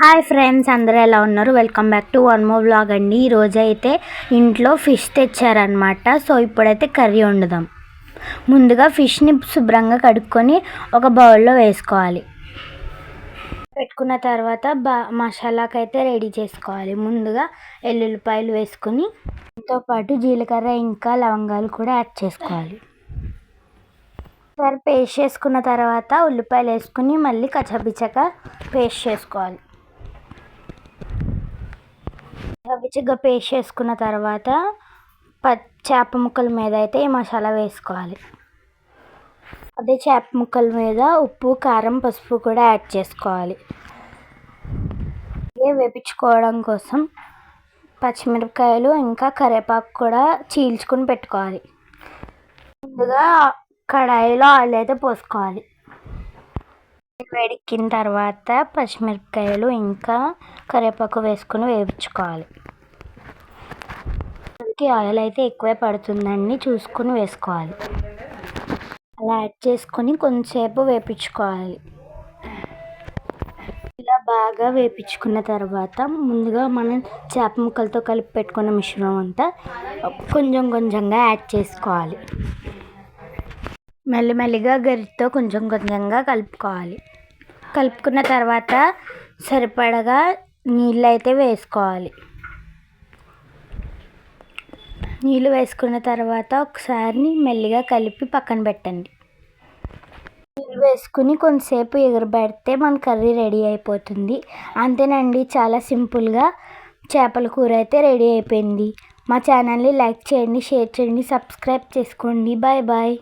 Hi friends అందరూ ఎలా ఉన్నారు? Welcome back to one more blog అండి. ఈరోజు అయితే ఇంట్లో ఫిష్ తెచ్చారనమాట సో ఇప్పుడైతే కర్రీ వండుదాం. ముందుగా ఫిష్ని శుభ్రంగా కడుక్కొని ఒక బౌల్లో వేసుకోవాలి. పెట్టుకున్న తర్వాత బా మసాలాకి అయితే రెడీ చేసుకోవాలి. ముందుగా ఎల్లుల్లిపాయలు వేసుకొని దాంతో పాటు జీలకర్ర ఇంకా లవంగాలు కూడా యాడ్ చేసుకోవాలి. సరే పేస్ట్ చేసుకున్న తర్వాత ఉల్లిపాయలు వేసుకుని మళ్ళీ కచ్చపిచ్చక పేస్ట్ చేసుకోవాలి. కచ్చపిచ్చగా పేస్ట్ చేసుకున్న తర్వాత ప చేప ముక్కల మీద అయితే ఈ మసాలా వేసుకోవాలి. అదే చేప ముక్కల మీద ఉప్పు కారం పసుపు కూడా యాడ్ చేసుకోవాలి. ఇవే వేపించుకోవడం కోసం పచ్చిమిరపకాయలు ఇంకా కరివేపాకు కూడా చీల్చుకుని పెట్టుకోవాలి. ముందుగా కడాయిలో ఆయిల్ అయితే పోసుకోవాలి. వేడెక్కిన తర్వాత పచ్చిమిరపకాయలు ఇంకా కరివేపాకు వేసుకుని వేయించుకోవాలి మనకి ఆయిల్ అయితే ఎక్కువే పడుతుందండి. చూసుకుని వేసుకోవాలి. అలా యాడ్ చేసుకొని కొంచెంసేపు వేపించుకోవాలి. ఇలా బాగా వేపించుకున్న తర్వాత ముందుగా మనం చేప ముక్కలతో కలిపి పెట్టుకున్న మిశ్రమం అంతా కొంచెం కొంచెంగా యాడ్ చేసుకోవాలి. మెల్లిమెల్లిగా గరితో కొంచెం కొంచెంగా కలుపుకోవాలి. కలుపుకున్న తర్వాత సరిపడగా నీళ్ళు అయితే వేసుకోవాలి. నీళ్ళు వేసుకున్న తర్వాత ఒకసారి మెల్లిగా కలిపి పక్కన పెట్టండి. నీళ్ళు వేసుకుని కొంతసేపు ఎగరబెడితే మన కర్రీ రెడీ అయిపోతుంది. అంతేనండి చాలా సింపుల్గా చేపల కూర అయితే రెడీ అయిపోయింది. మా ఛానల్ని లైక్ చేయండి షేర్ చేయండి సబ్స్క్రైబ్ చేసుకోండి. Bye bye.